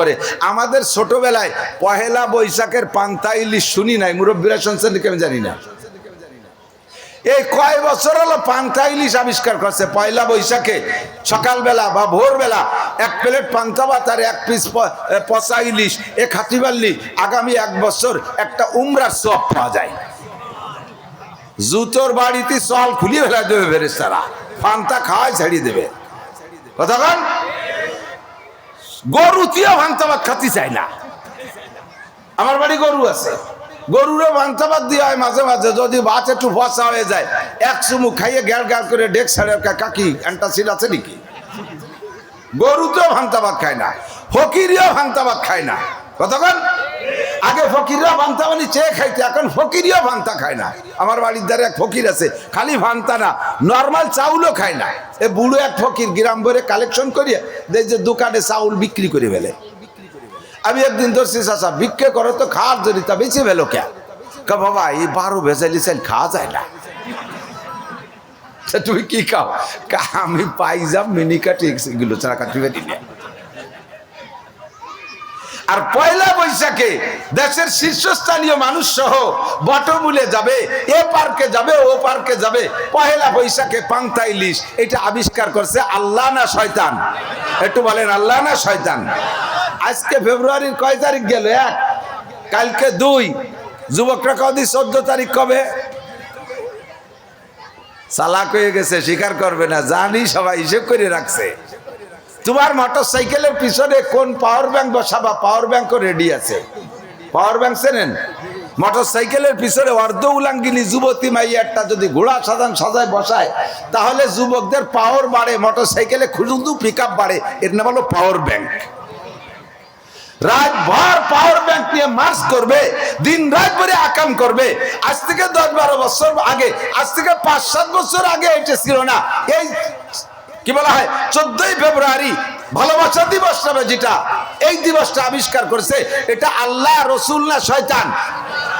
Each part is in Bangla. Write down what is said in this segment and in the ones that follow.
করে। আমাদের ছোটবেলায় পহেলা বৈশাখের পান্তা ইলিশ শুনি নাই, মুরব্বীরা শুনছেন নাকি আমি জানি না। এই কয় বছর হলো পান্তা ইলিশ আবিষ্কার করছে। পয়লা বৈশাখে সকালবেলা বা ভোরবেলা এক প্লেট পান্তা ভাত আর এক পিস পচা ইলিশ, এ খাতি পারলি আগামী এক বছর একটা উমরার সব পাওয়া যায়। জুতোর বাড়িতে চল খুলিয়ে ফেলা দেবে ফেরেস্তারা পান্তা খাওয়াই ছাড়িয়ে দেবে। কথা কন গরুতিও ভাঙতাবাদ খাতি চাই না। আমার বাড়ি গরু আছে। গরুরও ভাঙতাবাদ দিয়ে হয় মাঝে মাঝে, যদি ভাত একটু ফসা হয়ে যায়, এক চুমু খাইয়ে গ্যাল গ্যাল করে ডেক সাড়ে কাকি অ্যান্টাসিড আছে নাকি? গরু তো ভাঙতাবাদ খায় না, ফকিরিও ভাঙতাবাদ খায় না। কতক্ষণ? আগে ফকিররা ভান্তা মানে চেয়ে খাইতে, এখন ফকিরিও ভান্তা খায় না। আমার বাড়ির দ্বারা এক ফকির আছে, খালি ভান্তা না নর্মাল চাউলও খায় না। এ বুড়ো এক ফকির গ্রাম ভরে কালেকশন করিয়ে দেখ যে দোকানে চাউল বিক্রি করে ফেলে। আমি একদিন ধরছি, চাচা, ভিক্ষে করো তো, খাওয়ার জন্য তা বেঁচে ফেলো কে? বাবা, এই বারো ভেজালি চাল খাওয়া যায় না। তুমি কি খাও? আমি পাইজাম মিনি কাটি এগুলো ছাড়া কাটি ফেলি না। আর পয়লা বৈশাখে দেশের শীর্ষস্থানীয় মানুষ সহ বটমূলে যাবে, এ পার্কে যাবে, ও পার্কে যাবে। পয়লা বৈশাখে পান্তা ইলিশ এটা আবিষ্কার করছে আল্লাহ না শয়তান। একটু বলেন, আল্লাহ না শয়তান? আজকে ফেব্রুয়ারির কয় তারিখ গেল? এক। কালকে দুই। যুবকরা কদি চোদ্দ তারিখ কবে? চালাক হয়ে গেছে, স্বীকার করবে না। জানি সবাই, হিসেব করে রাখছে। তোমার মোটর সাইকেলের পিছনে কোন পাওয়ার ব্যাংক বসাবা? পাওয়ার ব্যাংকও রেডি আছে। পাওয়ার ব্যাংক চেনেন? মোটর সাইকেলের পিছনে অর্ধ উলাঙ্গিনী যুবতী মাইয়ারটা যদি ঘোড়া সাজান সাজায় বসায়, তাহলে যুবকদের পাওয়ার বাড়ে মোটর সাইকেলে খুঁজু পিক আপ বাড়ে। এর নাম হলো পাওয়ার ব্যাংক রাতভর পাওয়ার ব্যাংক নিয়ে মার্চ করবে দিন রাত ভরে আকাম করবে। আজ থেকে দশ বারো বছর আগে, আজ থেকে পাঁচ সাত বছর আগে এটা ছিল না। এই কি বলা হয়? চোদ্দই ফেব্রুয়ারি ভালোবাসা দিবস নামে যেটা, এই দিবসটা আবিষ্কার করেছে, এটা আল্লাহ রসুল্লাহ শয়তান?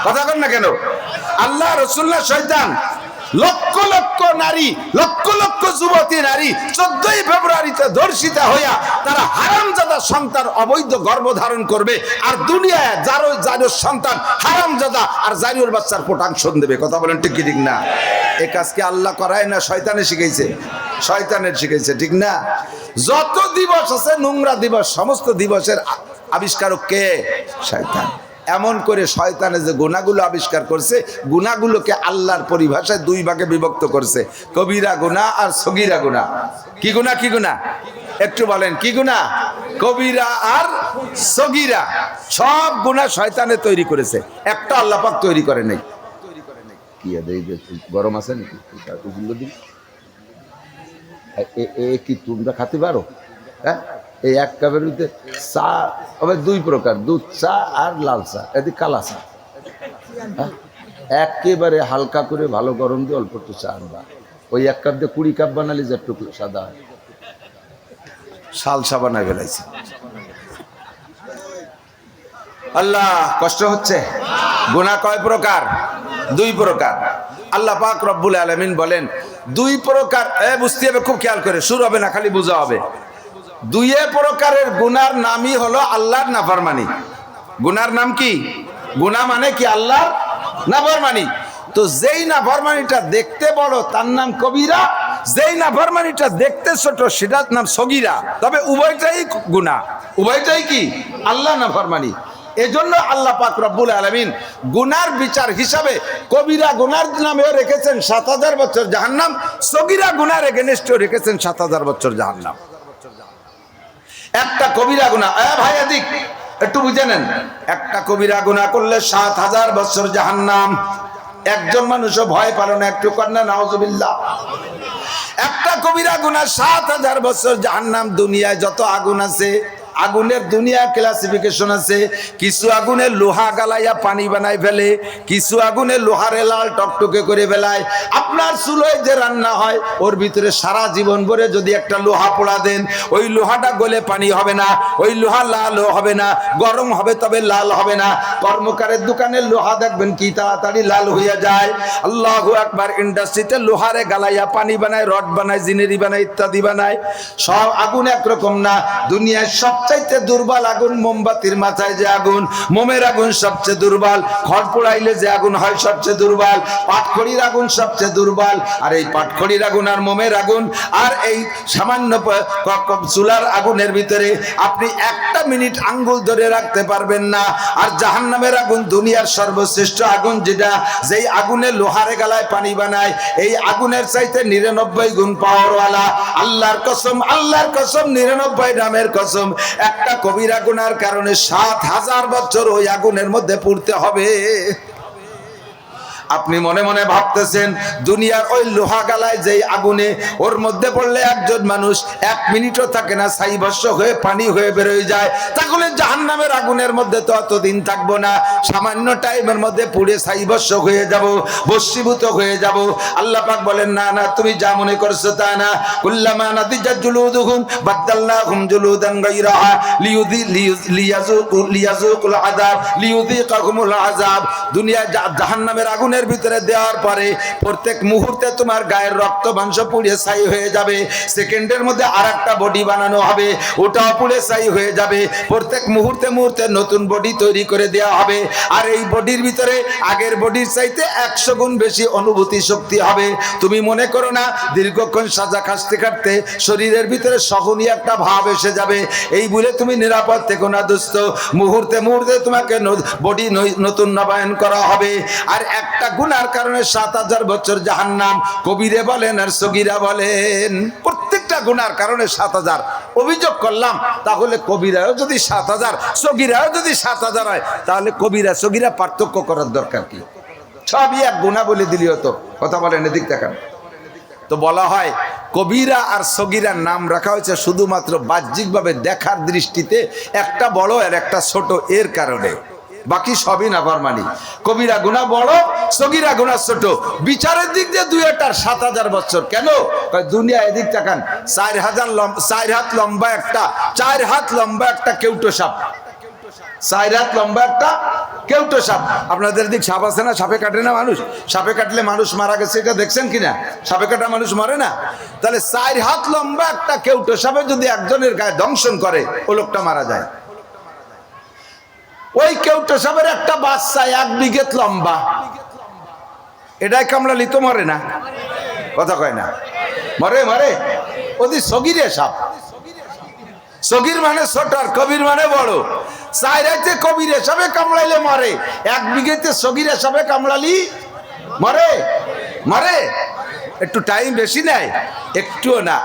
কথা কন না কেন? আল্লাহ রসুল্লাহ শয়তান? লক্ষ লক্ষ নারী, লক্ষ লক্ষ যুবতী নারী চোদ্দই ফেব্রুয়ারিতে ধর্ষিতা হইয়া তারা হারামজাদা সন্তান অবৈধ গর্ভধারণ করবে। আর দুনিয়ায় যারো জারির সন্তান হারামজাদা, আর জারির বাচ্চার প্রোটাকশন দেবে। কথা বলেন ঠিক ঠিক না? এ কাজকে আল্লাহ করায় না শয়তানে শিখাইছে? শয়তানের শিখাইছে, ঠিক না? যত দিবস আছে নোংরা দিবস, সমস্ত দিবসের আবিষ্কারক কে? শয়তান। এমন করে শয়তানে যে গুণাগুলো আবিষ্কার করছে, গুণাগুলোকে আল্লাহর পরিভাষায় দুই ভাগে বিভক্ত করছে। কবিরা গুণা আর সগিরা গুণা। কি গুণা কি গুণা? একটু বলেন, কি গুণা? কবিরা আর সগিরা। সব গুণা শয়তানে তৈরি করেছে। একটা আল্লাপাক তৈরি করে নেই। কি গরম আছে নাকি? এ কি তোমরা খেতে পারো? হ্যাঁ? এই এক কাপের ভিতরে চা হবে দুই প্রকার, দুধ চা আর লাল চা, এদিকে কালা চা। হ্যাঁ? একেবারে হালকা করে ভালো গরম দিয়ে অল্প একটু চা আনবা। ওই এক কাপ দিয়ে কুড়ি কাপ বানালে যে একটু সাদা হয়। শাল সা বানায় ফেলাইছে। আল্লাহ, কষ্ট হচ্ছে? গুণা কয় প্রকার? দুই প্রকার। আল্লাহ পাক রব্বুল আলমিন বলেন, দুই প্রকার, এ বুঝতে হবে, খুব খেয়াল করে শুরু হবে না, খালি বোঝা হবে। দুইয়ে প্রকারের গুনার নামই হলো আল্লাহর নাফরমানি। গুনার নাম কি? গুনা মানে কি আল্লাহর নাফরমানি? তো যেই নাফরমানিটা দেখতে বড়, তার নাম কবিরা। যেই নাফরমানিটা দেখতে ছোট, সেটার নাম সগিরা। তবে উভয়টাই গুনাহ। উভয়টাই কি? আল্লাহ নাফরমানি। এজন্য আল্লাহ পাক রব্বুল আলমিন গুনার বিচার হিসাবে কবিরা গুনার নামেও রেখেছেন সাত হাজার বছর জাহান্নাম, সগিরা গুনার এগেনেস্টেও রেখেছেন সাত হাজার বছর জাহান্নাম। একটা কবিরা গুণা। ভাই এদিক, একটু বুঝে নেন। একটা কবিরা গুণা করলে সাত হাজার বছর জাহান্নাম। একজন মানুষও ভয় পালো না, একটু কন্যা নাওজবিল্লা একটা কবিরা গুণা সাত হাজার বছর জাহান্নাম, দুনিয়ায় যত আগুন আছে আগুনের দুনিয়া ক্লাসিফিকেশন আছে। কিছু আগুনে লোহা গালাইয়া পানি বানাই ফেলে, কিছু আগুনে লোহারে লাল টকটকে করে ফেলায়। আপনার চুলোয় যে রান্না হয়, ওর ভিতরে সারা জীবন ভরে যদি একটা লোহা পোড়া দেন, ওই লোহাটা গলে পানি হবে না, ওই লোহা লাল হবে না, গরম হবে তবে লাল হবে না। কর্মকারের দোকানে লোহা দেখবেন কি তাড়াতাড়ি লাল হইয়া যায়। আল্লাহ একবার ইন্ডাস্ট্রিতে লোহারে গালাইয়া পানি বানায়, রড বানায়, জিনেরি বানায়, ইত্যাদি বানায়। সব আগুন একরকম না দুনিয়ার সবচেয়ে সবচাইতে দুর্বল আগুন, মোমবাতির মাথায় যে আগুন, মোমের আগুন সবচেয়ে দুর্বল, খড় পোড়াইলে যে আগুন হয় সবচেয়ে দুর্বল, পাটখড়ির আগুন সবচেয়ে দুর্বল, আর এই পাটখড়ির আগুন আর মোমের আগুন, আর এই সামান্য চুলার আগুনের ভিতরে আপনি একটা মিনিট আঙ্গুল ধরে রাখতে পারবেন না। আর জাহান্নামের আগুন দুনিয়ার সর্বশ্রেষ্ঠ আগুন যেটা, যেই আগুনে লোহারে গালায় পানি বানায়, এই আগুনের চাইতে নিরানব্বই গুণ পাওয়ারওয়ালা আল্লাহর কসম আল্লাহর কসম, নিরানব্বই নামের কসম। একটা কবিরা গুনার কারণে সাত হাজার বছর ওই আগুনের মধ্যে পড়তে হবে। আপনি মনে মনে ভাবতেছেন, দুনিয়ার ওই লোহা গালায় যেই আগুনে ওর মধ্যে পড়লে একজন মানুষ এক মিনিটও থাকে না ছাই ভস্য হয়ে পানি হয়ে বেরোয় যায়। তাহলে জাহান্নামের আগুনের মধ্যে তো অতদিন থাকব না, সামান্য টাইমের মধ্যে পুড়ে ছাই ভস্য হয়ে যাব বস্মীভূত হয়ে যাব। আল্লাহ পাক বলেন, না না, তুমি যা মনে করছ তা না। কুল্লামা নাদিজাত জুলুদুহুম বাদদালনাহুম জুলুদান গায়রাহা লিয়ুদি লিয়াজুকু লিয়াজুকুল আযাব লিয়ুযিকাহুমুল আযাব। দুনিয়া জাহান্নামের আগুনের ভিতরে দেওয়ার পরে প্রত্যেক মুহূর্তে তোমার গায়ের রক্ত মাংস পুড়ে ছাই হয়ে যাবে। সেকেন্ডের মধ্যে আর একটা বডি বানানো হবে, ওটাও পুড়ে ছাই হয়ে যাবে। প্রত্যেক মুহূর্তে মুহূর্তে নতুন বডি তৈরি করে দেওয়া হবে। আর এই বডির ভিতরে আগের বডির চাইতে একশো গুণ বেশি অনুভূতি শক্তি হবে। তুমি মনে করো না, দীর্ঘক্ষণ সাজা খাসতে খাটতে শরীরের ভিতরে সহনীয় একটা ভাব এসে যাবে। এই বলে তুমি নিরাপদ থেকো না দোস্ত মুহূর্তে মুহূর্তে তোমাকে বডি নতুন নবায়ন করা হবে। আর একটা গুনার কারণে সাত হাজার বছর জাহান্নাম। কবিরে বলেন আর সগিরা বলেন। প্রত্যেকটা গুনার কারণে সাত হাজার। অভিযোগ করলাম, তাহলে কবিরাও যদি সাত হাজার, সগিরাও যদি সাত হাজার হয়, তাহলে কবিরা সগিরা পার্থক্য করার দরকার কি? সবই এক গুণা বলে দিলি হতো। কথা বলেন এদিক দেখান। তো বলা হয়, কবিরা আর সগিরার নাম রাখা হয়েছে শুধুমাত্র বাহ্যিকভাবে দেখার দৃষ্টিতে একটা বড় আর একটা ছোট এর কারণে। বাকি সবই নাফরমানি। কবিরা গুণা বড়, সগিরা গুণা ছোট। বিচারের দিক দিয়ে দুই হাজার সাত হাজার বছর। কেন? দুনিয়া এদিক তাকান। চার হাজার চার হাত লম্বা একটা, চার হাত লম্বা একটা কেউটো সাপ। চার হাত লম্বা একটা কেউটো সাপ। আপনাদের দিক সাপ আছে না? সাপে কাটে না মানুষ? সাপে কাটলে মানুষ মারা গেছে, এটা দেখছেন কিনা সাপে কাটা মানুষ মরে না? তাহলে চার হাত লম্বা একটা কেউটো সাপে যদি একজনের গায়ে দংশন করে, ও লোকটা মারা যায়। ওই কেউটো সাপের একটা বাচ্চা, এক বিঘেত লম্বা। এটাই কামড়ালি তো মরে না? কথা কয় না। মরে মরে। ওদি সগিরে সাপ। সগির মানে ছোট আর কবির মানে বড়। চাইরাইতে কবির হিসাবে কামড়াইলে মরে। এক বিঘেতে সগির হিসাবে কামড়ালি মরে? মরে? একটু টাইম বেশি নেয় একটুও না।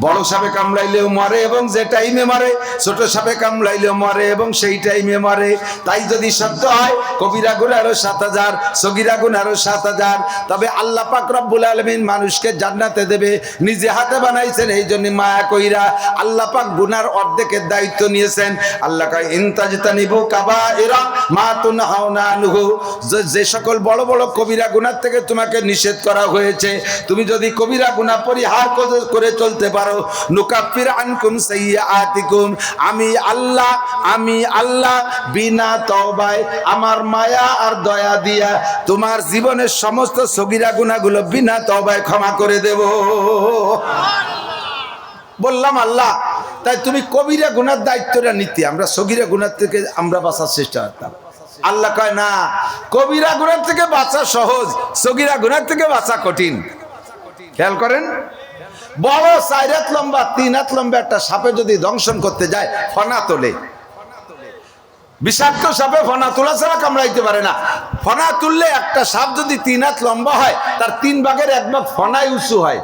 বড় সাপে কামড়াইলেও মরে এবং যে টাইমে মরে, ছোট সাপে কামড়াইলেও মরে এবং সেই টাইমে মরে। তাই যদি সত্য হয়, কবিরা গুণ আরও সাত হাজার, সগিরা গুণ আরও সাত হাজার। তবে আল্লাহ পাক আলমিন মানুষকে জান্নাতে দেবে। নিজে হাতে বানাইছেন, এই জন্য মায়া কইরা আল্লাহ পাক গুনার অর্ধেকের দায়িত্ব নিয়েছেন। আল্লাহ কয় ইনতাজতা কাবা এরা মা হাওনা আনহু। যে- সকল বড় বড় কবিরা গুনার থেকে তোমাকে নিষেধ করা হয়েছে। তুমি যদি কবিরা গুনাহ পরিহার করে চলতে পারো নুকাফির আনকুম সাইয়্যাতিকুম। আমি আল্লাহ আমি আল্লাহ, বিনা তওবায় আমার মায়া আর দয়া দিয়া তোমার জীবনের সমস্ত সগিরা গুনাহগুলো বিনা তওবায় ক্ষমা করে দেব। বললাম, আল্লাহ, তাই তুমি কবিরা গুনার দায়িত্বটা নিতে। আমরা সগিরা গুনার থেকে আমরা বাঁচার চেষ্টা করতাম। আল্লাহ কয়, না, কবিরা গুনার থেকে বাঁচা সহজ, সগিরা গুনার থেকে বাঁচা কঠিন। খেয়াল করেন? বড় চার হাত লম্বা তিন হাত লম্বা একটা সাপে যদি দংশন করতে যায়, ফনা তোলে। বিষাক্ত সাপে ফনা তোলা ছাড়া কামড়াইতে পারে না। ফনা তুললে একটা সাপ যদি তিন হাত লম্বা হয়, তার তিন ভাগের এক ভাগ ফনাই উঁচু হয়।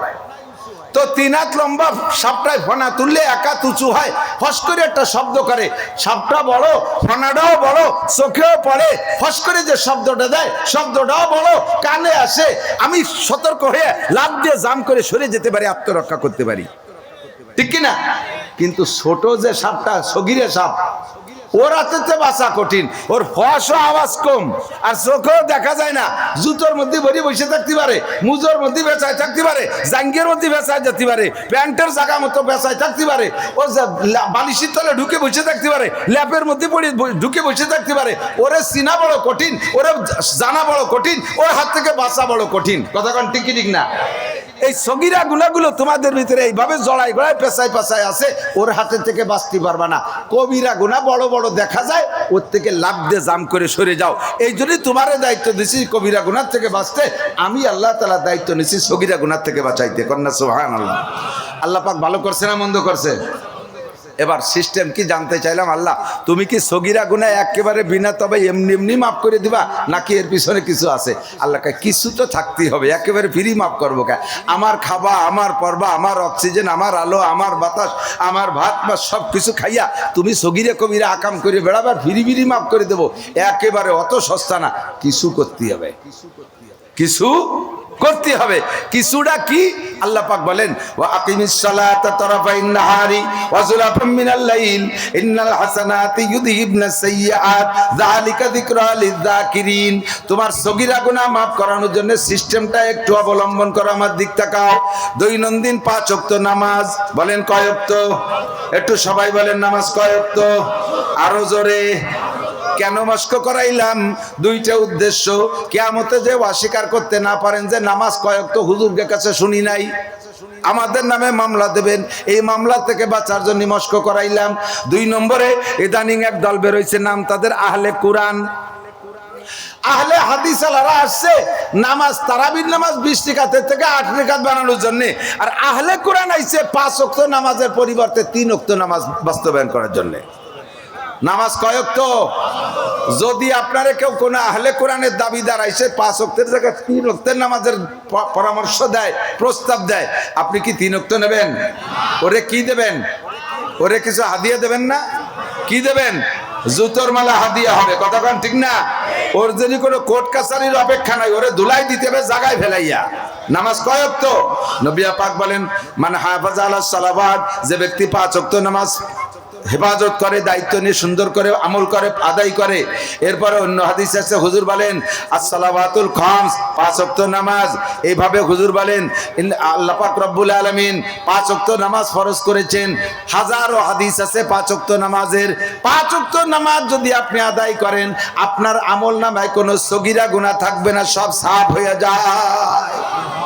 তো তিন হাত লম্বা সাপটায় ফনা তুললে এক হাত উঁচু হয়। ফস করে একটা শব্দ করে। সাপটা বড়, ফনাটাও বড়, চোখেও পড়ে। ফস করে যে শব্দটা দেয়, শব্দটাও বড়, কানে আসে। আমি সতর্ক হয়ে লাভ দিয়ে জাম করে সরে যেতে পারি, আত্মরক্ষা করতে পারি। ঠিক কিনা? কিন্তু ছোট যে সাপটা, সগিরে সাপ ওর হাতে বাঁচা কঠিন। ওর ফসও আওয়াজ কম। আর চোখেও দেখা যায় না। জুতোর মধ্যে ভরি বসে থাকতে পারে, মুজোর মধ্যে বেচায় থাকতে পারে, জাঙ্গের মধ্যে বেচায় যেতে পারে, প্যান্টের জায়গা মতো বেচায় থাকতে পারে, ও বালিশের তলে ঢুকে বসে থাকতে পারে, ল্যাপের মধ্যে পড়ে ঢুকে বসে থাকতে পারে, ওরে চিনা বড় কঠিন, ওরে জানা বড় কঠিন, ওর হাত থেকে বাঁচা বড় কঠিন। কথা কোন, ঠিক ঠিক না? এই সগিরা গুলাগুলো তোমাদের ভিতরে এইভাবে জড়াই গড়াই পেশায় পেশায় আছে, ওর হাতে থেকে বাঁচতে পারবা না। কবিরা গুণা বড় বড় দেখা যায়, ওর থেকে লাভ দিয়ে জাম করে সরে যাও। এই জন্যই তোমারে দায়িত্ব দিছি কবিরা গুণার থেকে বাঁচতে। আমি আল্লাহ তালা দায়িত্ব নিছি সগিরা গুণার থেকে বাঁচাইতে। কন্যা সোহান আল্লাহ আল্লাহ পাক ভালো করছে না মন্দ করছে? এবার সিস্টেম কি জানতে চাইলাম? আল্লাহ, তুমি কি সগিরা গুনা একেবারে বিনা তবে এমনি এমনি মাফ করে দিবা? নাকি এর পিছনে কিছু আছে? আল্লাহকে কিছু তো থাকতেই হবে, একেবারে ফ্রি মাফ করব কে? আমার খাবা আমার পর্বা, আমার অক্সিজেন আমার আলো, আমার বাতাস, আমার ভাত বা সব কিছু খাইয়া তুমি সগিরে কবিরা আকাম করে বেড়াবার ফিরি ফিরি মাফ করে দেবো। একেবারে অত সস্তা না, কিছু করতে হবে। কিছু করতে হবে। কিছুটা কি? আল্লাহ পাক বলেন, ওয়া আকিমিস সালাতা তারাফাইন নাহারি ওয়া যুলাফাম মিনাল লাইল, ইন্নাল হাসানাতি সাইয়্যাত যালিকা যিকরা তোমার সগীরা গুনাহ maaf করানোর জন্য সিস্টেমটা একটু অবলম্বন করো, আমার দিক তাকাও। দৈনন্দিন পাঁচ ওয়াক্ত নামাজ, বলেন কয় ওয়াক্ত? একটু সবাই বলেন নামাজ কয় ওয়াক্ত? আরও জোরে। কেন মস্ক করাইলাম? দুইটা উদ্দেশ্য। কেয়ামতে যে অস্বীকার করতে না পারেন যে নামাজ কয়েক তো হুজুরকে কাছে শুনি নাই। আমাদের নামে মামলা দেবেন। এই মামলা থেকে বাঁচার জন্য মস্ক করাইলাম। দুই নম্বরে, ইদানিং এক দল বেরোইছে, নাম তাদের আহলে কোরআন। আহলে হাদিস আলারা আসছে, নামাজ, তারাবির নামাজ বিশ টিকাতের থেকে আট টিকাত বানানোর জন্য। আর আহলে কোরআন আইছে পাঁচ অক্ত নামাজের পরিবর্তে তিন অক্ত নামাজ বাস্তবায়ন করার জন্যে। নামাজ কয়ক তো? যদি আপনারা কেউ কোনো আহলে কোরআনের দাবিদার আইসে পাঁচ অক্তের জায়গায় তিন অক্তের নামাজের পরামর্শ দেয়, প্রস্তাব দেয়, আপনি কি তিন অক্ত নেবেন? ওরে কি দেবেন? ওরে কিছু হাদিয়া দেবেন না? কি দেবেন? জুতোর মালা হাদিয়া হবে কতক্ষণ ঠিক না? ওর যদি কোনো কোর্ট কাছারির অপেক্ষা নাই, ওরে ধুলাই দিতে হবে, জাগায় ফেলাইয়া। নামাজ কয় অক্ত নবিয়া পাক বলেন মানে হাফাজ আল্লাহ সালাবাদ যে ব্যক্তি পাঁচ অক্ত নামাজ হেফাজত করে, দায়িত্ব নিয়ে সুন্দর করে আমল করে, আদায় করে। এরপরে অন্য হাদিস আছে, হুজুর বলেন আসসালাবাতুল খামস পাঁচ ওয়াক্ত নামাজ। এইভাবে হুজুর বলেন, ইন- আল্লাহ পাক রব্বুল আলামিন পাঁচ ওয়াক্ত নামাজ ফরজ করেছেন। হাজারো হাদিস আছে পাঁচ ওয়াক্ত নামাজের। পাঁচ ওয়াক্ত নামাজ যদি আপনি আদায় করেন, আপনার আমল নামায় কোনো সগিরা গুনাহ থাকবে না, সব সাফ হয়ে যায়।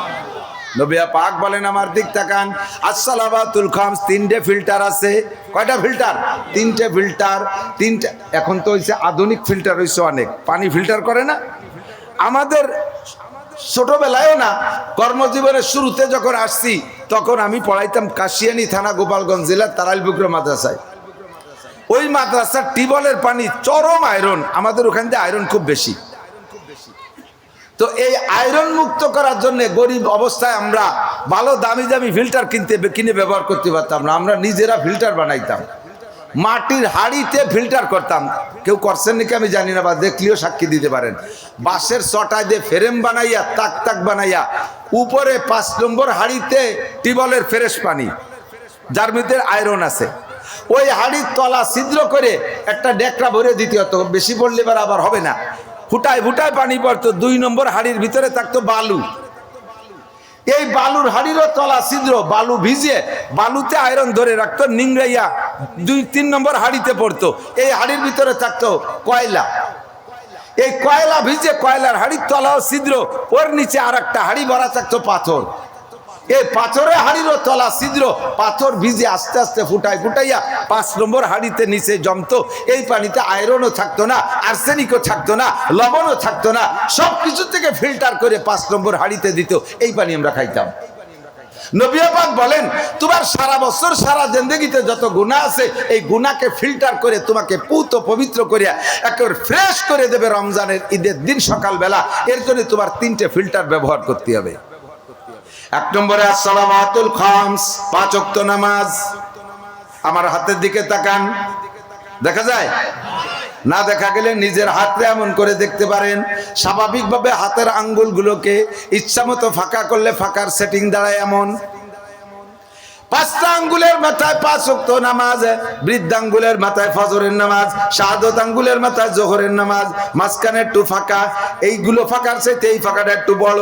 নবিয়া পাক বলেন আমার দিক তাকান। আসসালাবাতুল খামস, তিনটে ফিল্টার আছে। কয়টা ফিল্টার? তিনটে ফিল্টার, তিনটে এখন তো হইছে আধুনিক ফিল্টার হইছে অনেক। পানি ফিল্টার করে না? আমাদের ছোটবেলায়ও না, কর্মজীবনের শুরুতে যখন আসছি, তখন আমি পড়াইতাম কাশিয়ানি থানা, গোপালগঞ্জ জেলার তারাইলবুগ্র মাদ্রাসায়। ওই মাদ্রাসার টিবলের পানি চরম আয়রন আমাদের ওখান থেকে আয়রন খুব বেশি। তো এই আয়রন মুক্ত করার জন্য গরিব অবস্থায় আমরা ভালো দামি দামি ফিল্টার কিনতে, কিনে ব্যবহার করতে পারতাম না। আমরা নিজেরা ফিল্টার বানাইতাম। মাটির হাড়িতে ফিল্টার করতাম। কেউ করছেন নাকি আমি জানি না, বা দেখলেও সাক্ষী দিতে পারেন। বাঁশের চটায় দিয়ে ফ্রেম বানাইয়া, তাক তাক বানাইয়া, উপরে পাঁচ নম্বর হাড়িতে টিবলের ফ্রেশ পানি, যার মধ্যে আয়রন আছে। ওই হাড়ির তলা ছিদ্র করে একটা ডেকরা ভরে দিতে হতো। বেশি পড়লে এবার আবার হবে না। ফুটায় ফুটায় পানি পড়তো, দুই নম্বর হাড়ির ভিতরে থাকতো বালু। এই বালুর হাড়িরও তলা ছিদ্র, বালু ভিজে বালুতে আয়রন ধরে রাখতো, নিংড়াইয়া দুই, তিন নম্বর হাড়িতে পড়তো। এই হাড়ির ভিতরে থাকতো কয়লা। এই কয়লা ভিজে কয়লার হাড়ির তলাও ছিদ্র, ওর নিচে আর একটা হাড়ি ভরা থাকতো পাথর। এই পাথরে হাড়িরও তলা, ছিদ্র। পাথর ভিজে আস্তে আস্তে ফুটাই ফুটাইয়া পাঁচ নম্বর হাড়িতে নিচে জমতো। এই পানিতে আয়রনও থাকতো না, আর্সেনিকও থাকতো না, লবণও থাকতো না। সব কিছু থেকে ফিল্টার করে পাঁচ নম্বর হাড়িতে দিত। এই পানি আমরা খাইতাম। নবিয়াবাদ বলেন, তোমার সারা বছর, সারা জিন্দগিতে যত গুণা আছে, এই গুণাকে ফিল্টার করে তোমাকে পুত পবিত্র করিয়া একেবারে ফ্রেশ করে দেবে রমজানের ঈদের দিন সকালবেলা। এর জন্য তোমার তিনটে ফিল্টার ব্যবহার করতে হবে। এক নম্বরে, আসসালামাতুল খামস, পাঁচ ওয়াক্ত নামাজ। আমার হাতের দিকে তাকান। দেখা যায়? না দেখা গেলে নিজের হাতে এমন করে দেখতে পারেন। স্বাভাবিকভাবে হাতের আঙ্গুলগুলোকে ইচ্ছা মতো ফাঁকা করলে ফাঁকার সেটিং দাঁড়ায় এমন। পাঁচটা আঙ্গুলের মাথায় পাঁচ ওয়াক্ত নামাজ, বৃদ্ধাঙ্গুলের মাথায় ফজরের নামাজ শাহাদত আঙ্গুলের মাথায় জোহরের নামাজ, মাঝখানে একটু ফাঁকা। এইগুলো ফাঁকার চাইতে এই ফাঁকাটা একটু বড়।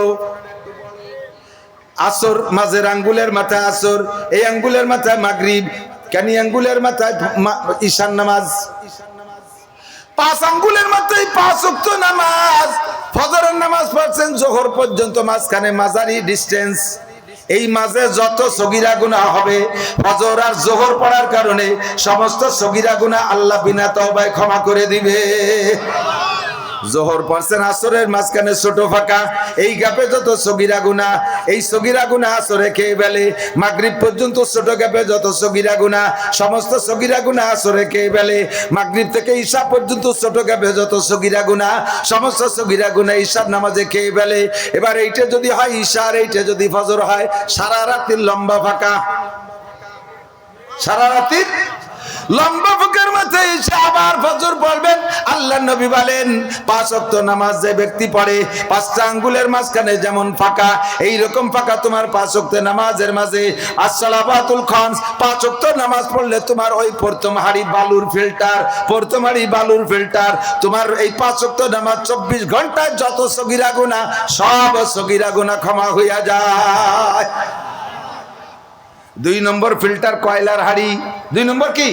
আসর মাঝের আঙ্গুলের মাথায় আসর, এই আঙ্গুলের মাথায় মাগরিব, কানি আঙ্গুলের মাথায় ঈশান নামাজ? পাঁচ আঙ্গুলের মাথায় পাঁচ উক্ত নামাজ। ফজরের নামাজ পড়ছেন জোহর পর্যন্ত মাঝখানে মাঝারি ডিস্টেন্স এই মাঝে যত সগিরা গুণা হবে, ফজর আর জোহর পড়ার কারণে সমস্ত সগিরা গুণা আল্লাহ বিনা তওবায় ক্ষমা করে দিবে। জোহর পড়ছেন আসরের মাঝখানে ছোট ফাঁকা। এই গ্যাপে যত সগিরা গুনা এই সগিরা গুনা আসরে খেয়ে ফেলে। মাগরিব পর্যন্ত ছোট গ্যাপে যত সগিরা গুনা সমস্ত সগিরা গুনা আসরে খেয়ে ফেলে। মাগরিব থেকে ঈশা পর্যন্ত ছোট গ্যাপে যত সগিরা গুনা সমস্ত সগিরা গুনা ঈশার নামাজে খেয়ে ফেলে। এবার এইটা যদি হয় ঈশা, আর এইটা যদি ফজর হয়, সারা রাত্রির লম্বা ফাঁকা। সারা রাত্রির লম্বা ফুকের মাঝে এসে আবার ফজর পড়বেন। আল্লাহ নবী বলেন, পাঁচ অক্ত নামাজ যে ব্যক্তি পড়ে, পাঁচটা আঙ্গুলের মাঝখানে যেমন ফাঁকা এই রকম ফাঁকা তোমার পাঁচ অক্ত নামাজের মাঝে। আসসালাবাতুল খান পাঁচ অক্ত নামাজ পড়লে তোমার ওই প্রথম হাড়ি বালুর ফিল্টার, প্রথম হাড়ি বালুর ফিল্টার। তোমার এই পাঁচ অক্ত নামাজ চব্বিশ ঘন্টায় যত সগিরা গুণা সব সগিরা গুণা ক্ষমা হইয়া যায়। দুই নম্বর ফিল্টার কয়লার হাড়ি? দুই নম্বর কি?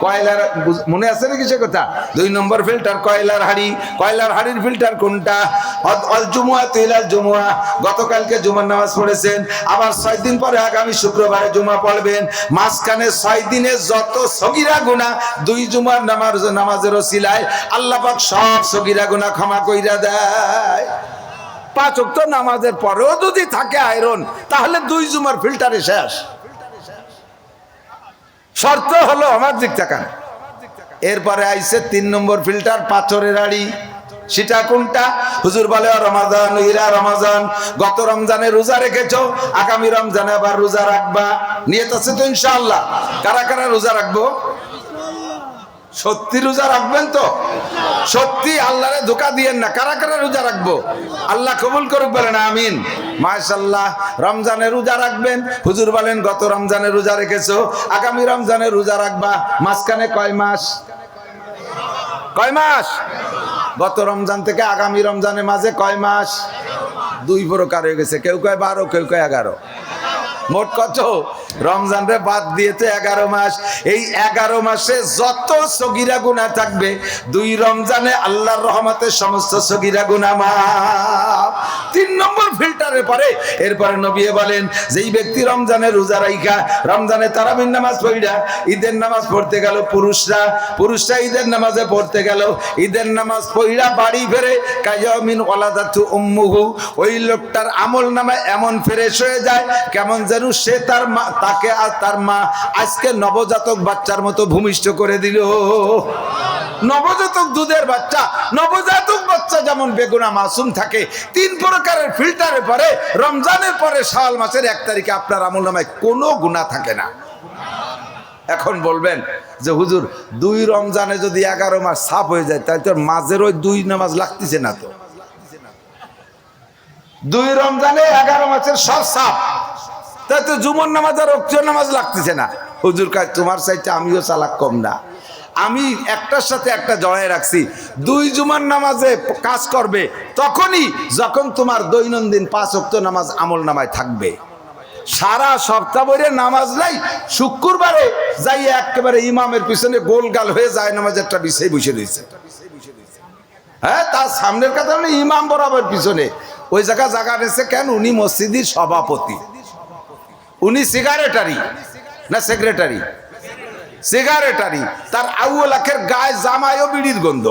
কয়লার মনে আছে নাকি সে কথা? দুই নম্বর ফিল্টার কয়লার হাড়ি। কয়লার হাড়ির ফিল্টার কোনটা? অল- জুমুয়া, তেলাল জুমুয়া। গতকালকে জুমার নামাজ পড়েছেন। আবার ছয় দিন পরে আগামী শুক্রবারে জুমা পড়বেন। মাঝখানে ছয় দিনে যত সগিরা গুণা দুই জুমার নামাজ, নামাজের সিলায় আল্লাহ পাক সব সগিরা গুণা ক্ষমা কইরা দেয়। পাঁচ ওয়াক্ত নামাজের পরেও যদি থাকে আয়রন, তাহলে দুই জুমার ফিল্টারে শেষ। শর্ত হলো আমার দিক তাকান। এরপরে আইসে তিন নম্বর ফিল্টার, পাথরের আড়ি। সেটা কোনটা? হুজুর বলে রমাজান ইরা রমাজান গত রমজানে রোজা রেখেছ, আগামী রমজানে আবার রোজা রাখবা। নিয়ে তো ইনশাআল্লাহ। কারা কারা রোজা রাখব? সত্যি রোজা রাখবেন তো? সত্যি আল্লাহরে ধোকা দিয়েন না। কারা কারা রোজা রাখব? আল্লাহ কবুল করুক বলেন, আমিন। মাশাল্লাহ রমজানে রোজা রাখবেন। হুজুর বলেন, গত রমজানে রোজা রেখেছো? আগামী রমজানে রোজা রাখবা? মাঝখানে কয় মাস? কয় মাস? গত রমজান থেকে আগামী রমজানের মাঝে কয় মাস? দুই প্রকার হয়ে গেছে। কেউ কয় বারো, কেউ কয় এগারো। মোট কত? রমজান রে বাদ দিয়েছে এগারো মাস। এই এগারো মাসে যত সগিরা গুণা থাকবে, দুই রমজানে আল্লাহর রহমতের সমস্ত সগিরা গুণা তিন নম্বর ফিল্টারের পরে এরপরে নবিয়ে বলেন, যেই ব্যক্তি রমজানে রোজা রাইখা, রমজানে তারাবির নামাজ পড়িরা ঈদের নামাজ পড়তে গেল পুরুষরা পুরুষরা ঈদের নামাজে পড়তে গেল। ঈদের নামাজ পড়িরা বাড়ি ফেরে, কায়ামিন ওলাদাতু উম্মুহু। ওই লোকটার আমল নামে এমন ফ্রেশ হয়ে যায়, কেমন যেন সে তার মা, তাকে আর তার মা আজকে নবজাতক বাচ্চার মতো ভূমিষ্ঠ করে দিল। নবজাতক দুধের বাচ্চা, নবজাতক বাচ্চা যেমন বেগুনা মাসুম থাকে, তিন প্রকারের ফিল্টারের পরে, রমজানের পরে শাল মাসের এক তারিখে আপনার আমল নামায় কোনো গুণা থাকে না। এখন বলবেন যে, হুজুর, দুই রমজানে যদি এগারো মাস সাফ হয়ে যায়, তাহলে তোর মাঝের ওই দুই নামাজ লাগতেছে না তো। দুই রমজানে এগারো মাসের সব সাফ। তাই তো জুমন নামাজ আর অক্ষর নামাজ লাগতেছে না। হুজুর কাজ তোমার সাইডে আমিও চালাক কম না। আমি একটার সাথে একটা জড়ায় রাখছি। দুই জুমার নামাজে কাজ করবে, তখনই যখন তোমার দৈনন্দিন পাঁচ অক্ত নামাজ আমল নামায় থাকবে। সারা সপ্তাহ ভরে নামাজ নাই, শুক্রবারে যাই একেবারে ইমামের পিছনে গোলগাল হয়ে যায় নামাজ একটা বিষয় বসে রয়েছে। হ্যাঁ তার সামনের কথা ইমাম বরাবর পিছনে। ওই জায়গা জায়গা রয়েছে কেন? উনি মসজিদের সভাপতি। উনি সিগারেটারি না সেক্রেটারি সিগারেটারি তার আউ লাখের গায়ে জামায় ও বিড়ির গন্ধ।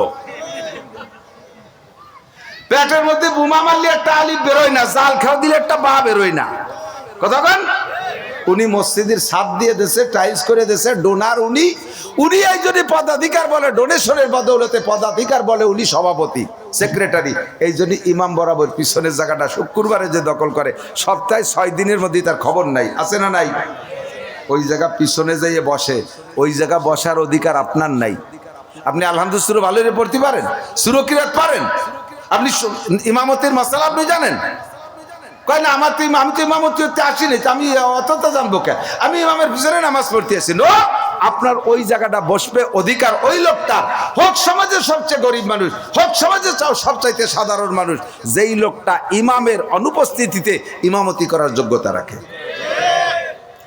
পেটের মধ্যে বোমা মারলে একটা আলি বেরোয় না, জাল খাওয়া দিলে একটা বা বেরোয় না। কথা কতক্ষণ উনি মসজিদের সাপ দিয়ে দেশে টাইলস করে দেশে ডোনার উনি। উনি যদি পদাধিকার বলে ডোনেশনের বদৌলতে পদাধিকার বলে উনি সভাপতি সেক্রেটারি এই জন্য ইমাম বরাবর পিছনের জায়গাটা শুক্রবারে যে দখল করে, সপ্তাহে ছয় দিনের মধ্যে তার খবর নাই। আছে না নাই? ওই জায়গা পিছনে যাইয়ে বসে, ওই জায়গা বসার অধিকার আপনার নাই। আপনি আলহামদুলিল্লাহ ভালো রে পড়তে পারেন সুরকিরাত পারেন। আপনি ইমামতের মশালা আপনি জানেন? কয় না, আমার তো আমি তো ইমামতি হতে আসিনি আমি অতটা জানব কে? আমি ইমামের পিছনে নামাজ পড়তে আসি। নো, আপনার ওই জায়গাটা বসবে, অধিকার ওই লোকটা হোক সমাজের সবচেয়ে গরিব মানুষ, হোক সমাজের সবচাইতে সাধারণ মানুষ, যেই লোকটা ইমামের অনুপস্থিতিতে ইমামতি করার যোগ্যতা রাখে।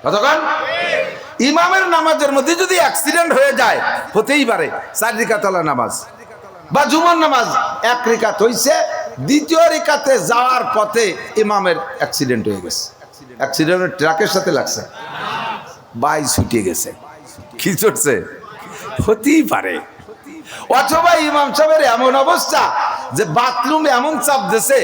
কতক্ষণ ইমামের নামাজের মধ্যে যদি অ্যাক্সিডেন্ট হয়ে যায়, হতেই পারে, চার রিকাতলা নামাজ। বা জুমার নামাজ, এক রিকাত হইছে দ্বিতীয় রিকাতে যাওয়ার পথে ইমামের অ্যাক্সিডেন্ট হয়ে গেছে। অ্যাক্সিডেন্টের ট্রাকের সাথে লাগছে। বাই ছুটে গেছে। কি চড়ছে হতেই পারে। অথবা ইমাম সাহেবের এমন অবস্থা যে বাথরুমে এমন চাপ দিছে,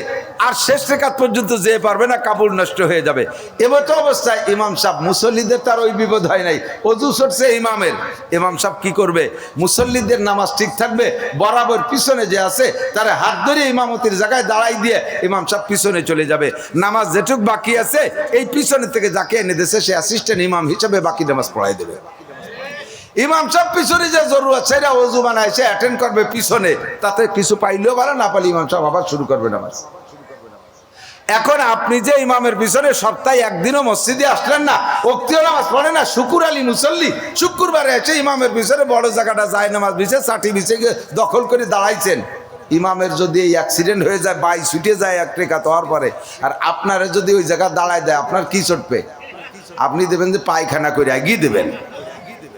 আর শেষ রেখাত পর্যন্ত যেতে পারবে না, কাপড় নষ্ট হয়ে যাবে। এবার তো অবস্থায় ইমাম সাহেব, মুসল্লিদের তার ওই বিপদ হয় নাই। অজু সরছে ইমামের। ইমাম সাহেব কি করবে? মুসল্লিদের নামাজ ঠিক থাকবে, বরাবর পিছনে যে আছে, তারা হাত ধরে ইমামতির জায়গায় দাঁড়াই দিয়ে ইমাম সাহেব পিছনে চলে যাবে। নামাজ যেটুক বাকি আছে, এই পিছনে থেকে যাকে এনে দিয়েছে, সে অ্যাসিস্ট্যান্ট ইমাম হিসেবে বাকি নামাজ পড়াই দেবে। ইমাম সাহেব পিছনে যে জরুরত, সেটা অজু বানায়, সে অ্যাটেন্ড করবে পিছনে। তাতে কিছু পাইলেও ভালো, না পারলে ইমাম সাহেব আবার শুরু করবে নামাজ। এখন আপনি যে ইমামের পিছনে সপ্তাহে একদিনও মসজিদে আসলেন না অক্তিও নামাজ পড়ে না, শুকুর আলী মুসল্লি শুক্রবারে এসে ইমামের পিছনে বড় জায়গাটা যায়, নামাজ বিছে, চাটি বিছে গিয়ে দখল করে দাঁড়াইছেন। ইমামের যদি এই অ্যাক্সিডেন্ট হয়ে যায়, বাই ছুটে যায় এক রেখা হওয়ার পরে, আর আপনারা যদি ওই জায়গা দাঁড়ায় দেয়, আপনার কি চটবে? আপনি দেবেন যে পায়খানা করে এগিয়ে দেবেন।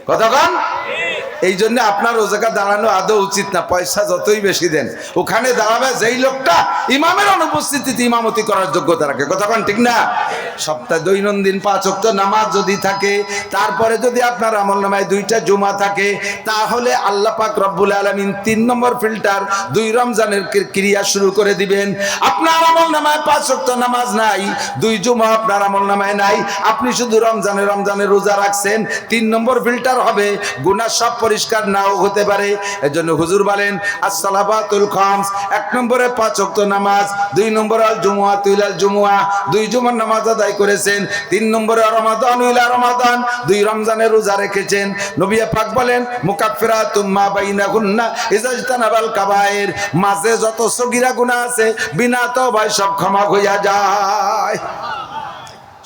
কতক্ষণ এই জন্য আপনার জায়গা দাঁড়ানো আদৌ উচিত না, পয়সা যতই বেশি দেন। ওখানে দাঁড়াবে যেই লোকটা ইমামের অনুপস্থিতিতে ইমামতি করার যোগ্যতা রাখে। কতক্ষণ ঠিক না? সপ্তাহে দৈনন্দিন পাঁচ অক্ট নামাজ যদি থাকে, তারপরে যদি আপনার আমল নামায় দুইটা জুমা থাকে, তাহলে আল্লাহ পাক রব্বুল আলমিন তিন নম্বর ফিল্টার দুই রমজানের ক্রিয়া শুরু করে দিবেন। আপনার আমল নামায় পাঁচ অক্ট নামাজ নাই, দুই জুমা আপনার আমল নামায় নাই, আপনি শুধু রমজানে রমজানে রোজা রাখছেন, তিন নম্বর ফিল্টার হবে, গুনাহ সব পরিষ্কার নাও হতে পারে। এজন্য হুজুর বলেন, আসসালাবাতুল খামস এক নম্বরে পাঁচ ওয়াক্ত নামাজ, দুই নম্বরে আল জুমুয়া তুইলাল জুমুয়া দুই জুমার নামাজ আদায় করেছেন, তিন নম্বরে রমাদান উইলা রমাদান, দুই রমজানের রোজা রেখেছেন। নবী পাক বলেন মুকাফিরা তুম্মা বাইনাহুন্না ইজাজতানাবাল কাবায়ের মাঝে যত সগীরা গুনাহ আছে, বিনা তওবায় সব ক্ষমা হইয়া যায়।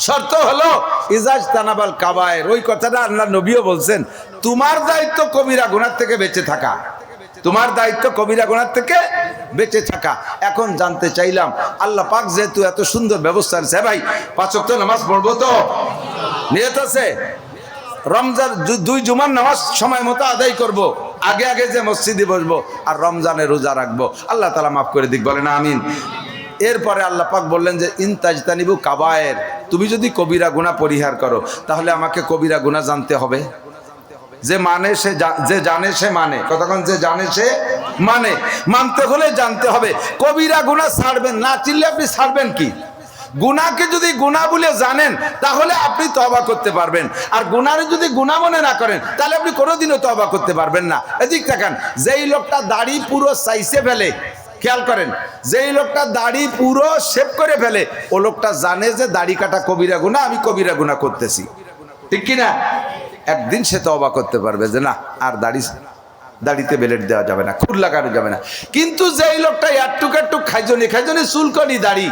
শর্ত হলো, ইজাজ তানাবাল কাবায়ের। ওই কথাটা আল্লাহ নবীও বলছেন, তোমার দায়িত্ব কবিরা গুনার থেকে বেঁচে থাকা। তোমার দায়িত্ব কবিরা গোনার থেকে বেঁচে থাকা। এখন জানতে চাইলাম, আল্লাহ পাক যেহেতু এত সুন্দর ব্যবস্থা আছে ভাই পাঁচক তো নামাজ পড়ব তো? নিয়ত আছে? রমজান দুই জুমার নামাজ সময় মতো আদায় করব। আগে আগে যে মসজিদে বসবো আর রমজানে রোজা রাখব। আল্লাহ তালা মাফ করে দিক, বলেন আমিন। এরপরে আল্লাহ পাক বললেন যে ইনতাজতানিবু কাবায়ের। তুমি যদি কবিরা গুণা পরিহার করো, তাহলে আমাকে কবিরা গুণা জানতে হবে। যে মানে সে যে জানে সে মানে। কতক্ষণ যে জানে সে মানে। মানতে হলে জানতে হবে। কবিরা গুণা ছাড়বেন না চিনলে আপনি ছাড়বেন কি? গুনাকে যদি গুণা বলে জানেন, তাহলে আপনি তবা করতে পারবেন। আর গুনারে যদি গুণা মনে না করেন, তাহলে আপনি কোনোদিনও তবা করতে পারবেন না। এদিক তাকান, যেই লোকটা দাড়ি পুরো চাইছে ফেলে খেয়াল করেন, যেই লোকটা দাড়ি পুরো শেভ করে ফেলে, ও লোকটা জানে যে দাড়ি কাটা কবিরা গুণা, আমি কবিরা গুণা করতেছি। ঠিক কিনা? একদিন সে তো অবাক করতে পারবে যে না, আর দাড়ি, দাড়িতে বেলেট দেওয়া যাবে না, খুর লাগানো যাবে না। কিন্তু যেই লোকটা একটুক একটু খাইজনি খাইজনি চুলকনি দাড়ি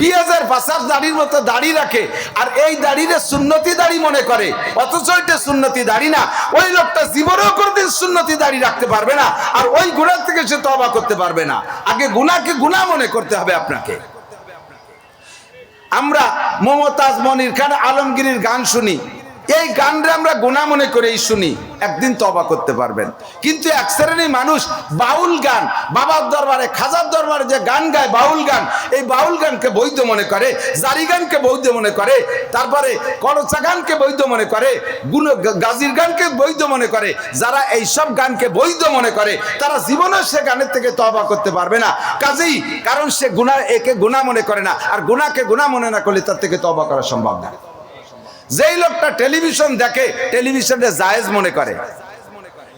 পেঁয়াজের পাশার দাড়ির মতো দাড়ি রাখে, আর এই দাড়িরে সুন্নতি দাড়ি মনে করে। অথচ এটা সুন্নতি দাড়ি না। ওই লোকটা জীবনেও কোনোদিন সুন্নতি দাড়ি রাখতে পারবে না, আর ওই গুণার থেকে সে তবা করতে পারবে না। আগে গুণাকে গুণা মনে করতে হবে আপনাকে। আমরা মমতাজ মনির খান আলমগীরের গান শুনি। এই গানটা আমরা গুণা মনে করেই শুনি। একদিন তবা করতে পারবেন। কিন্তু এক শ্রেণির মানুষ বাউল গান, বাবার দরবারে, খাজার দরবারে যে গান গায় বাউল গান, এই বাউল গানকে বৈধ মনে করে, জারি গানকে বৈধ মনে করে, তারপরে করচা গানকে বৈধ মনে করে, গুণ গাজির গানকে বৈধ মনে করে, যারা এই সব গানকে বৈধ মনে করে, তারা জীবনেও সে গানের থেকে তবা করতে পারবে না। কাজেই কারণ সে গুণা একে গুণা মনে করে না। আর গুণাকে গুণা মনে না করলে তার থেকে তবা করা সম্ভব না। যেই লোকটা টেলিভিশন দেখে, টেলিভিশনে জায়েজ মনে করে।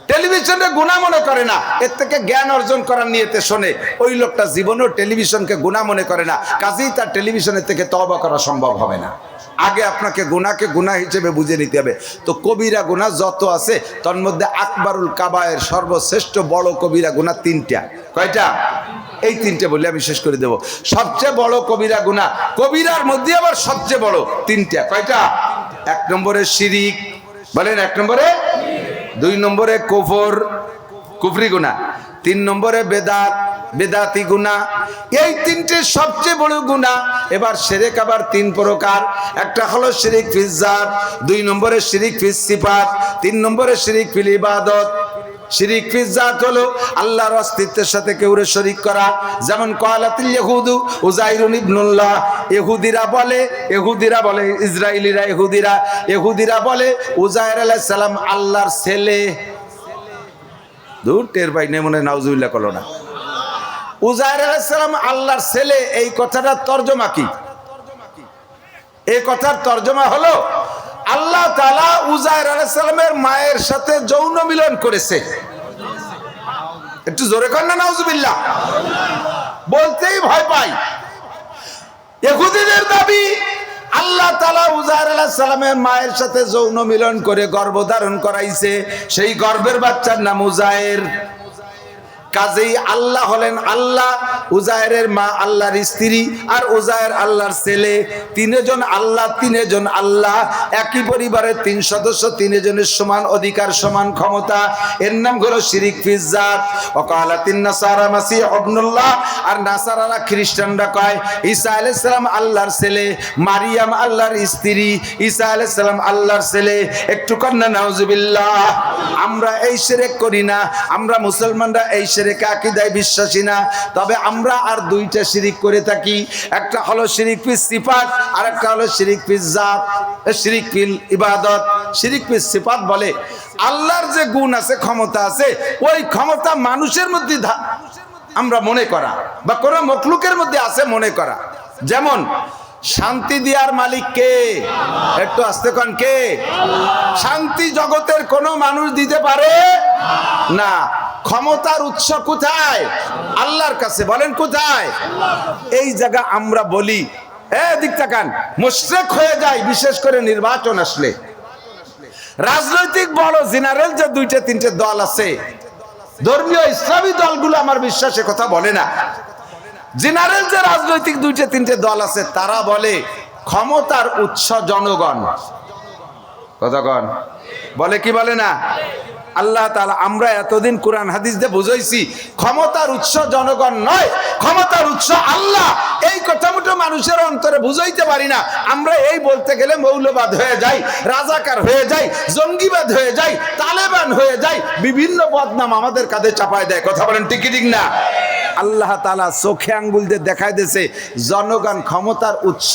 টেলিভিশনে গুণা মনে করে না। এর থেকে জ্ঞান অর্জন করার নিয়েতে শোনে। ওই লোকটা জীবনেও টেলিভিশনকে গুণা মনে করে না। কাজেই তার টেলিভিশনের থেকে তবা করা সম্ভব হবে না। আগে আপনাকে গুণাকে গুনাহ হিসেবে বুঝে নিতে হবে। তো কবিরা গুনাহ যত আছে, তার মধ্যে আকবরুল কাবায়ের সর্বশ্রেষ্ঠ বড় কবিরা গুনাহ তিনটা। কয়টা? এই তিনটে বলে আমি শেষ করে দেব। সবচেয়ে বড় কবিরা গুনাহ কবিরার মধ্যে আবার সবচেয়ে বড় তিনটা। কয়টা? এক নম্বরে শিরিক, বলেন এক নম্বরে দুই নম্বরে কুফর, কুফরি গুণা। তিন নম্বরে বেদাত, বেদাতি গুণা। এই তিনটে সবচেয়ে বড় গুণা। এবার সেরেক আবার তিন প্রকার। একটা হলো শিরিক ফিজার দুই নম্বরে শিরিক ফিজ তিন নম্বরে শিরিক ফিল ইবাদত শিরিক ফিজাত হলো, আল্লাহর অস্তিত্বের সাথে কেউরে শরিক করা। যেমন কয়ালাতিল ইহুদু উজাইরুন ইবনুল্লাহ। ইহুদিরা বলে ইহুদিরা বলে ইসরায়েলিরা ইহুদিরা। ইহুদিরা বলে উজাইর আলাইহিস সালাম আল্লাহর ছেলে। দূর টের পাই নে মনে হয় নাউজুবিল্লাহ করল না। উজাইর আলাইহিস সালাম আল্লাহর ছেলে, এই কথাটার তর্জমা কি? এই কথার তর্জমা হলো আল্লাহ তালা উজাইর আলাইসালামের মায়ের সাথে যৌন মিলন করেছে। একটু জোরে কর না বলতেই ভয় পাই। ইহুদিদের দাবি, আল্লাহ তালা উজাইর আলাইসালামের মায়ের সাথে যৌন মিলন করে গর্ভধারণ করাইছে। সেই গর্ভের বাচ্চার নাম উজায়ের কাজেই আল্লাহ হলেন আল্লাহ উজায়ের মা আল্লাহর স্ত্রী আর উজায়ের আল্লাহর ছেলে। তিনজন আল্লাহ তিনজন আল্লাহ। একই পরিবারের তিন সদস্য, তিনজনের সমান অধিকার, সমান ক্ষমতা। এর নাম হলো শিরিক ফিজাত ওকালা তিন নাসারা মাসি অবনুল্লাহ আর নাসারারা খ্রিস্টানরা কয়, ঈসা আলাইহিস সালাম আল্লাহর ছেলে, মারিয়াম আল্লাহর স্ত্রী, ঈসা আলাইহিস সালাম আল্লাহর ছেলে। একটু কন্যা, নাউজুবিল্লাহ। আমরা এই শিরক করি না, আমরা মুসলমানরা এই শিরকে আকীদায় বিশ্বাসী না। তবে আমরা আর দুইটা শিরিক করে থাকি। একটা হলো শিরিক ফিস সিফাত আর একটা হলো শিরিক ফিস জাত শিরিক ফিল ইবাদত। শিরিক ফিস সিফাত বলে, আল্লাহর যে গুণ আছে, ক্ষমতা আছে, ওই ক্ষমতা মানুষের মধ্যে আমরা মনে করা বা কোনো মখলুকের মধ্যে আছে মনে করা। যেমন, শান্তি দেওয়ার মালিক কে? একটু আসতে কন কে? শান্তি জগতের কোনো মানুষ দিতে পারে? না। ক্ষমতার উৎস কোথায়? আল্লাহর কাছে বলেন কোথায়? এই জায়গা আমরা বলি। দিক তাকান, মুশরেক হয়ে যায়, বিশেষ করে নির্বাচন আসলে। রাজনৈতিক বড় জেনারেল যে দুইটা, তিনটে দল আছে, ধর্মীয় ইসলামী দলগুলো আমার বিশ্বাসে কথা বলে না। জেনারেল যে রাজনৈতিক দুইটা, তিনটে দল আছে, তারা বলে ক্ষমতার উৎস জনগণ। কতক্ষণ বলে কি বলে না? আল্লাহ তালা আমরা এতদিন কোরআন হাদিস দিয়ে বুঝাইছি, ক্ষমতার উৎস জনগণ নয়, ক্ষমতার উৎস আল্লাহ। এই কথা মতো মানুষের অন্তরে বুঝাইতে পারি না। আমরা এই বলতে গেলে মৌলবাদ হয়ে যাই, রাজাকার হয়ে যাই, জঙ্গিবাদ হয়ে যাই, তালেবান হয়ে যাই, বিভিন্ন বদনাম আমাদের কাঁধে চাপায় দেয়। কথা বলেন টিকি ঠিক না? আল্লাহ তালা চোখে আঙ্গুল দিয়ে দেখাই দিয়েছে, জনগণ ক্ষমতার উৎস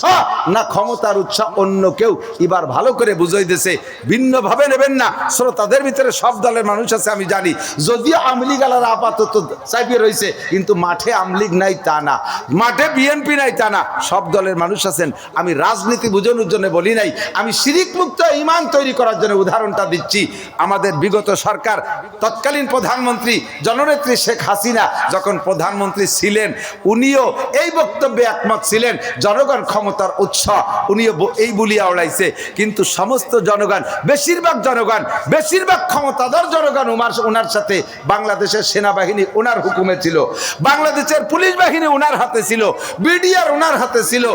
না ক্ষমতার উৎস অন্য কেউ এবার ভালো করে বুঝাই দিয়েছে। ভিন্নভাবে নেবেন না, শ্রোতাদের ভিতরে সব দলের মানুষ আছে, আমি জানি। যদিও আমলিগ আলারা আপাতত চাইপিয়ে রয়েছে, কিন্তু মাঠে আমলিগ নাই তা না। মাঠে বিএনপি নাই তা না, সব দলের মানুষ আছেন। আমি রাজনীতি বুঝানোর জন্য বলি নাই, আমি শিরিক মুক্ত ইমান তৈরি করার জন্য উদাহরণটা দিচ্ছি। আমাদের বিগত সরকার, তৎকালীন প্রধানমন্ত্রী, জননেত্রী শেখ হাসিনা যখন প্রধানমন্ত্রী ছিলেন, উনিও এই বক্তব্যে একমত ছিলেন, জনগণ ক্ষমতার উৎস, উনিও এই বলিয়া ওড়াইছে কিন্তু সমস্ত জনগণ, বেশিরভাগ জনগণ, বেশিরভাগ ক্ষমতাধর জনগণ উমার ওনার সাথে বাংলাদেশের সেনাবাহিনী ওনার হুকুমে ছিল। বাংলাদেশের পুলিশ বাহিনী ওনার হাতে ছিল, বিডিআর ওনার হাতে ছিল,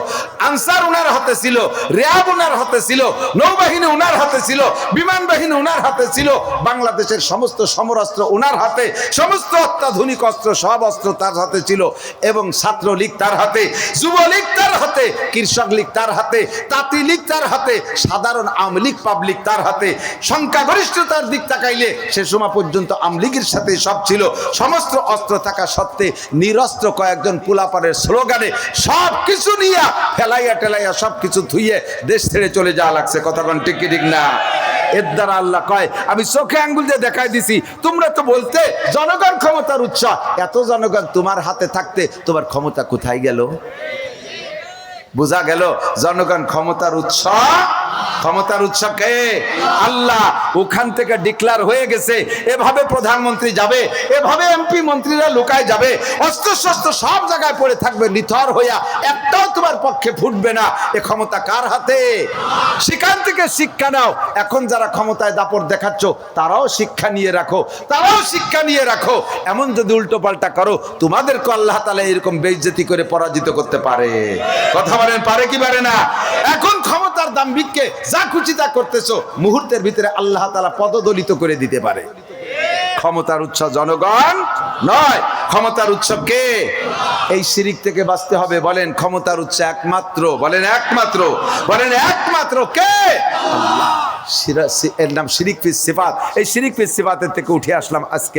আনসার ওনার হাতে ছিল, র্যাব ওনার হাতে ছিল, নৌবাহিনী ওনার হাতে ছিল, বিমান বাহিনী ওনার হাতে ছিল, বাংলাদেশের সমস্ত সমরাস্ত্র ওনার হাতে, সমস্ত অত্যাধুনিক অস্ত্র, সব অস্ত্র তার হাতে ছিল এবং ছাত্রলীগ তার হাতে, যুবলীগ তার হাতে কৃষক লীগ তার হাতে তাঁতি লীগ তার হাতে, সাধারণ আওয়ামী লীগ, পাবলিক তার হাতে। সংখ্যাগরিষ্ঠতার দিক তাকাইলে সে সময় পর্যন্ত আমলিগের সাথে সব ছিল। সমস্ত অস্ত্র থাকা সত্ত্বে নিরস্ত্র কয়েকজন পুলাপারের স্লোগানে সব কিছু নিয়ে ফেলাইয়া টেলাইয়া সব কিছু ধুইয়ে দেশ ছেড়ে চলে যাওয়া লাগছে। কতক্ষণ ঠিক কি ঠিক না? এর দ্বারা আল্লাহ কয়, আমি চোখে আঙ্গুল দিয়ে দেখাই দিছি। তোমরা তো বলতে, জনগণ ক্ষমতার উৎস। এত জনগণ তোমার হাতে থাকতে, তোমার ক্ষমতা কোথায় গেল? বোঝা গেল, জনগণ ক্ষমতার উৎস ক্ষমতার উৎস কে? আল্লাহ ওখান থেকে ডিক্লার হয়ে গেছে। এভাবে প্রধানমন্ত্রী যাবে, এভাবে এমপি মন্ত্রীরা লুকায় যাবে অস্ত্র শস্ত্র সব জায়গায় পড়ে থাকবে, নিথর হইয়া একটাও তোমার পক্ষে ফুটবে না। এ ক্ষমতা কার হাতে? সেখান থেকে শিক্ষা নাও। এখন যারা ক্ষমতায় দাপট দেখাচ্ছ, তারাও শিক্ষা নিয়ে রাখো, তারাও শিক্ষা নিয়ে রাখো। এমন যদি উল্টো পাল্টা করো, তোমাদেরকে আল্লাহ তালা এরকম বেইজ্জতি করে পরাজিত করতে পারে। কথা বলেন, পারে কি পারে না? এখন ক্ষমতার দাম বিককে যা খুশি তা করতেছো, মুহূর্তের ভিতরে আল্লাহ তালা পদদলিত করে দিতে পারে। ক্ষমতার উৎস জনগণ নয়। ক্ষমতার উৎস কে? এই শিরিক থেকে বাঁচতে হবে, বলেন ক্ষমতার উৎস একমাত্র, বলেন একমাত্র বলেন একমাত্র কে। এর নাম শিরিক ফিস সিফাত। এই শিরিক ফিস সিফাতের থেকে উঠে আসলাম আজকে।